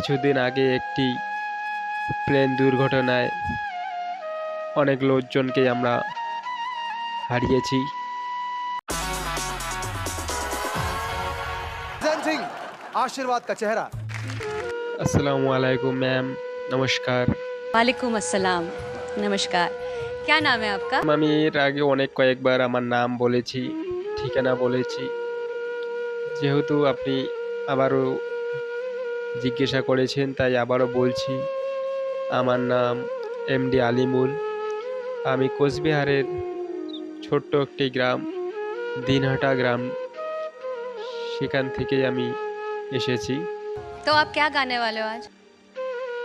কিছুদিন আগে একটি প্লেন দুর্ঘটনায় অনেক লোকজনকেই আমরা হারিয়েছি प्रेजेंटिंग आशीर्वाद का चेहरा আসসালামু আলাইকুম ম্যাম নমস্কার वालेकुम अस्सलाम नमस्कार क्या नाम है आपका আমি এর আগে অনেক কয়েকবার আমার নাম বলেছি ঠিকানা বলেছি যেহেতু আপনি আবারও জিজ্ঞাসা করেছেন তাই আবারও বলছি আমার নাম এম ডি আলিমুল। আমি কোচবিহারের ছোট্ট একটি গ্রাম দিনহাটা গ্রাম সেখান থেকে আমি এসেছি। তো আপ কে গানে वाले আজ?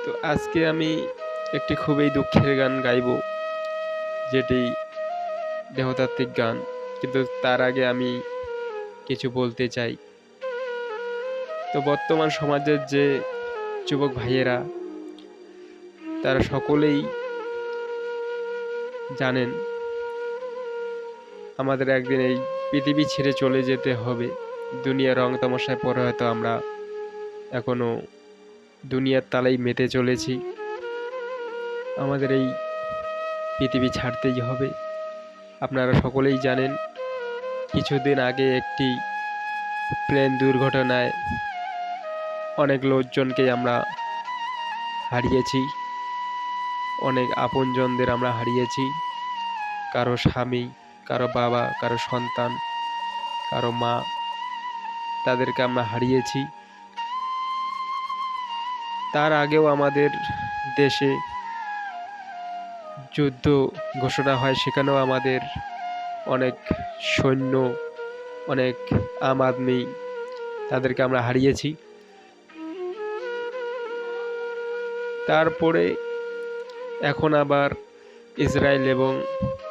তো আজকে আমি একটি খুবই দুঃখের গান গাইব যেটি দেহতাত্ত্বিক গান কিন্তু তার আগে আমি কিছু বলতে চাই। তো বর্তমান সমাজের যে যুবক ভাইয়েরা, তারা সকলেই জানেন আমাদের একদিন এই পৃথিবী ছেড়ে চলে যেতে হবে। দুনিয়ার রং তামাশায় পরে হয়তো আমরা এখনও দুনিয়ার তালাই মেতে চলেছি। আমাদের এই পৃথিবী ছাড়তেই হবে। আপনারা সকলেই জানেন, কিছুদিন আগে একটি প্লেন দুর্ঘটনায় অনেক লোকজনকেই আমরা হারিয়েছি। অনেক আপনজনদের আমরা হারিয়েছি। কারও স্বামী, কারও বাবা, কারও সন্তান, কারও মা, তাদেরকে আমরা হারিয়েছি। তার আগেও আমাদের দেশে যুদ্ধ ঘোষণা হয়, সেখানেও আমাদের অনেক সৈন্য, অনেক আম আদমি তাদেরকে আমরা হারিয়েছি। তারপরে এখন আবার ইসরায়েল এবং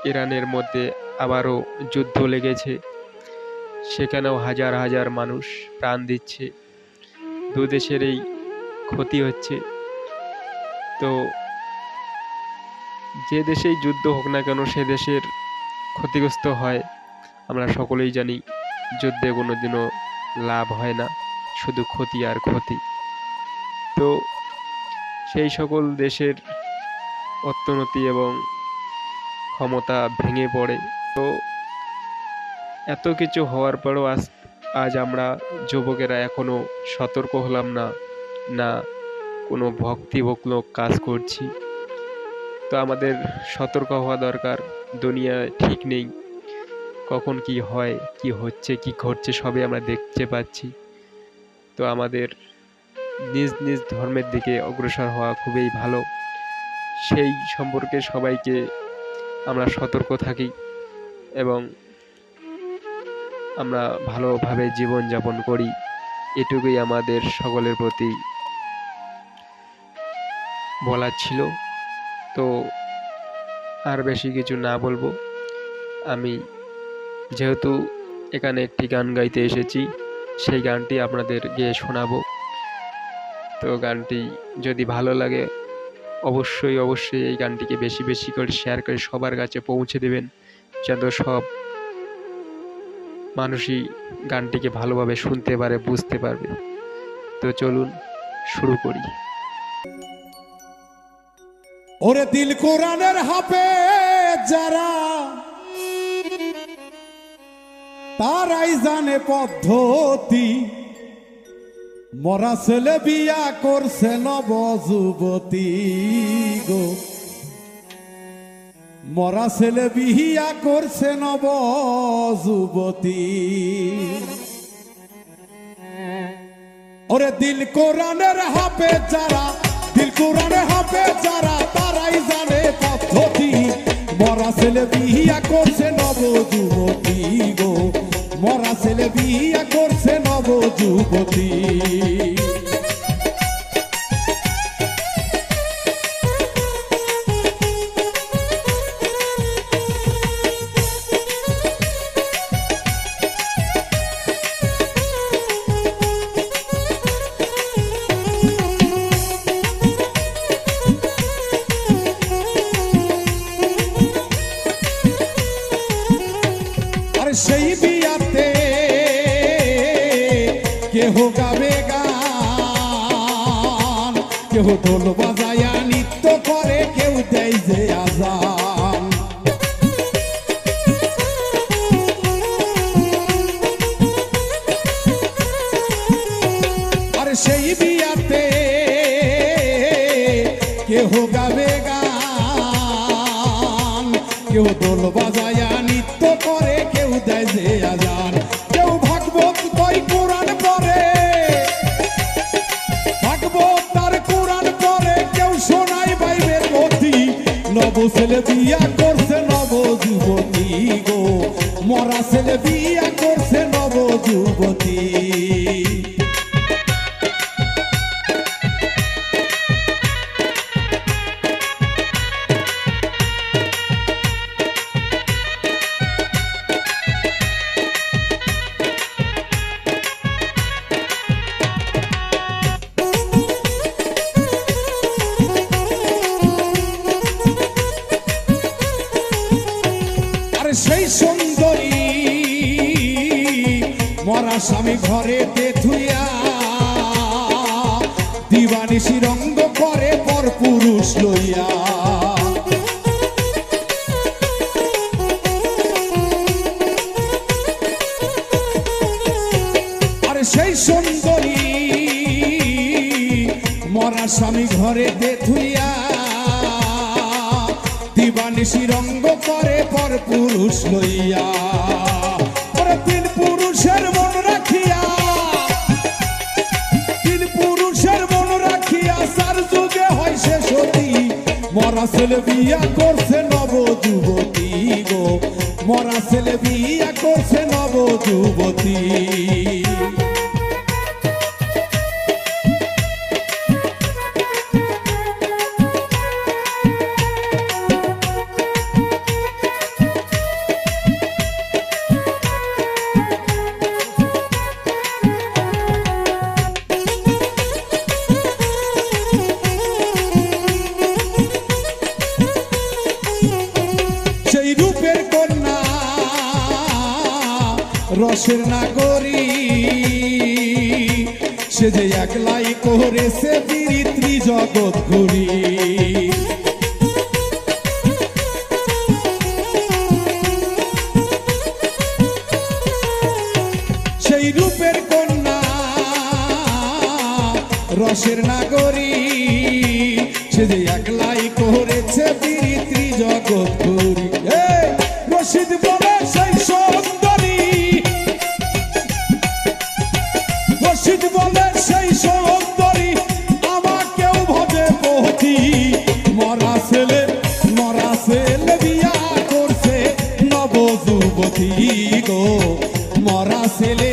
ইরানের মধ্যে আবারও যুদ্ধ লেগেছে। সেখানেও হাজার হাজার মানুষ প্রাণ দিচ্ছে। দু দেশের এই ক্ষতি হচ্ছে। তো যে দেশেই যুদ্ধ হোক না কেন, সে দেশের ক্ষতিগ্রস্ত হয়। আমরা সকলেই জানি, যুদ্ধে কোনো দিনও লাভ হয় না। শুধু ক্ষতি আর ক্ষতি। তো সেই সকল দেশের অর্থনীতি এবং ক্ষমতা ভেঙে পড়ে। তো এত কিছু হওয়ার পরেও আজ আজ আমরা যুবকেরা এখনও সতর্ক হলাম না না কোনো ভক্তিমূলক কাজ করছি। তো আমাদের সতর্ক হওয়া দরকার, দুনিয়ায় ঠিক নেই, কখন কি হয়, কি হচ্ছে, কি ঘটছে সবই আমরা দেখতে পাচ্ছি। তো আমাদের নিজ নিজ ধর্মের দিকে অগ্রসর হওয়া খুবই ভালো। সেই সম্পর্কে সবাইকে আমরা সতর্ক থাকি এবং আমরা ভালোভাবে জীবনযাপন করি। এটুকুই আমাদের সকলের প্রতি বলার ছিল। তো আর বেশি কিছু না বলব। আমি যেহেতু এখানে একটি গান গাইতে এসেছি, সেই গানটি আপনাদের গিয়ে শোনাবো। তো গানটি যদি ভালো লাগে, অবশ্যই অবশ্যই এই গানটিকে বেশি বেশি করে শেয়ার করে সবার কাছে পৌঁছে দেবেন, যেন সব মানুষই গানটিকে ভালোভাবে শুনতে পারে, বুঝতে পারবে। তো চলুন, শুরু করি। ওরে দিল কোরআনের হাফে যারা, তারাই জানে পদ্ধতি। মরা ছেলে বিয়া করছে নব যুবতী গো। মরা ছেলে বিয়া করছে নব যুবতী ওরে দিল কোরআনের হাফে যারা, দিল কোরআনের হাফে যারা, তারাই জানে পদ্ধতি। মরা ছেলে বিয়া করছে নব যুবতী গো। মরা ছেলে বিয়া করছে নব যুবতী। সেই কেহ গাবে গান কেউ ঢোল বাজায়া নৃত্য করে, কেউ দেয় যে আজান। আর সেই বিয়াতে কেহ গাবে গান কেউ দোল বাজায়া নৃত্য ছেলে বিয়া করছে নব যুবতী গো। মরা ছেলে বিয়া মরা স্বামী ঘরে থুইয়া দিবানিসি রঙ্গ করে পর পুরুষ লইয়া। আরে সেই সুন্দরী মরা স্বামী ঘরে থুইয়া দিবানিসি রঙ্গ করে পর পুরুষ লইয়া। তিন পুরুষের ছেলে বিয়া করছে নব যুবতী গো। মরা ছেলে বিয়া করছে নব যুবতী রসের নাগরী সে যে একলাই করেছে বিরিত্রি জগৎ ঘুরি। সেই রূপের কন্যা রসের নাগরী সে যে একলাই করেছে বিরিত্রি জগৎ ঘুরি। রশিদ গো। মরা ছেলে